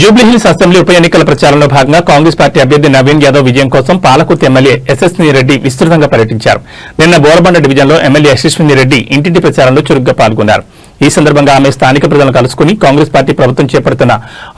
Jubilee Hills assembly ఉప ఎన్నికల ప్రచారంలో భాగంగా కాంగ్రెస్ పార్టీ అభ్యర్థి నవీన్ యాదవ్ విజయం కోసం పాలకుర్తి ఎమ్మెల్యే ఎస్ఎస్ని రెడ్డి విస్తృతంగా పర్యటించారు. నిన్న బోరబండ డివిజన్లో ఎమ్మెల్యే యశస్విని రెడ్డి ఇంటింటి ప్రచారంలో చురుగ్గా పాల్గొన్నారు. ఈ సందర్భంగా ఆమె స్థానిక ప్రజలను కలుసుకుని కాంగ్రెస్ పార్టీ ప్రభుత్వం చేపడుతున్న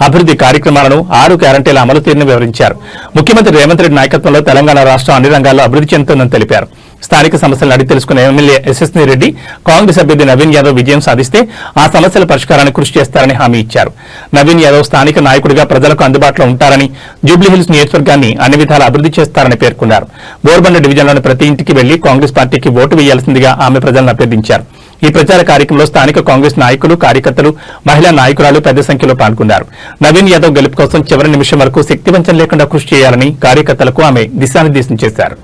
అభివృద్ది కార్యక్రమాలను ఆరు గ్యారంటీల అమలు తీరును వివరించారు. ముఖ్యమంత్రి రేవంత్ రెడ్డి నాయకత్వంలో తెలంగాణ రాష్ట్రం అన్ని రంగాల్లో అభివృద్ది చెందుతుందని తెలిపారు. స్థానిక సమస్యలను అడిగి తెలుసుకున్న ఎమ్మెల్యే ఎస్ఎస్ని రెడ్డి కాంగ్రెస్ అభ్యర్థి నవీన్ యాదవ్ విజయం సాధిస్తే ఆ సమస్యల పరిష్కారానికి కృషి చేస్తారని హామీ ఇచ్చారు. నవీన్ యాదవ్ స్థానిక నాయకుడిగా ప్రజలకు అందుబాటులో ఉంటారని జూబ్లీహిల్స్ నియోజకవర్గాన్ని అన్ని విధాలా అభివృద్ది చేస్తారని పేర్కొన్నారు. బోర్బండ డివిజన్లోని ప్రతి ఇంటికి వెళ్ళి కాంగ్రెస్ పార్టీకి ఓటు వేయాల్సిందిగా ఆమె ప్రజలను అభ్యర్థించారు. ఈ ప్రచార కార్యక్రమంలో స్థానిక కాంగ్రెస్ నాయకులు కార్యకర్తలు మహిళా నాయకురాలు పెద్ద సంఖ్యలో పాల్గొన్నారు. నవీన్ యాదవ్ గెలుపు కోసం చివరి నిమిషం వరకు శక్తివంచం లేకుండా కృషి చేయాలని కార్యకర్తలకు ఆమె దిశానిర్దేశం చేశారు.